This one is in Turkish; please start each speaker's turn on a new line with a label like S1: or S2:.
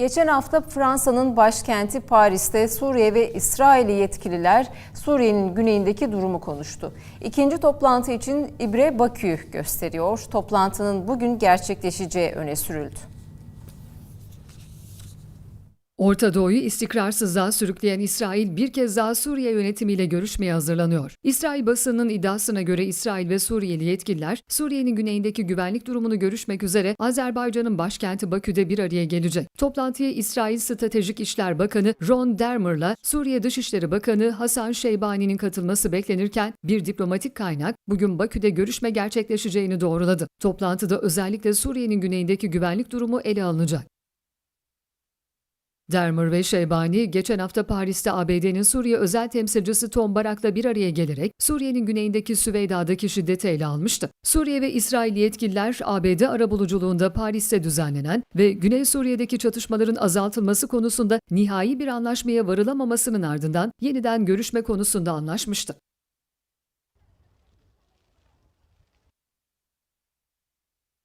S1: Geçen hafta Fransa'nın başkenti Paris'te Suriye ve İsrail'i yetkililer Suriye'nin güneyindeki durumu konuştu. İkinci toplantı için İbre Bakü gösteriyor. Toplantının bugün gerçekleşeceği öne sürüldü.
S2: Orta Doğu'yu istikrarsızlığa sürükleyen İsrail bir kez daha Suriye yönetimiyle görüşmeye hazırlanıyor. İsrail basınının iddiasına göre İsrail ve Suriyeli yetkililer Suriye'nin güneyindeki güvenlik durumunu görüşmek üzere Azerbaycan'ın başkenti Bakü'de bir araya gelecek. Toplantıya İsrail Stratejik İşler Bakanı Ron Dermer'la Suriye Dışişleri Bakanı Hasan Şeybani'nin katılması beklenirken bir diplomatik kaynak bugün Bakü'de görüşme gerçekleşeceğini doğruladı. Toplantıda özellikle Suriye'nin güneyindeki güvenlik durumu ele alınacak. Dermer ve Şeybani geçen hafta Paris'te ABD'nin Suriye özel temsilcisi Tom Barak'la bir araya gelerek Suriye'nin güneyindeki Süveyda'daki şiddeti ele almıştı. Suriye ve İsrail yetkililer ABD arabuluculuğunda Paris'te düzenlenen ve Güney Suriye'deki çatışmaların azaltılması konusunda nihai bir anlaşmaya varılamamasının ardından yeniden görüşme konusunda anlaşmıştı.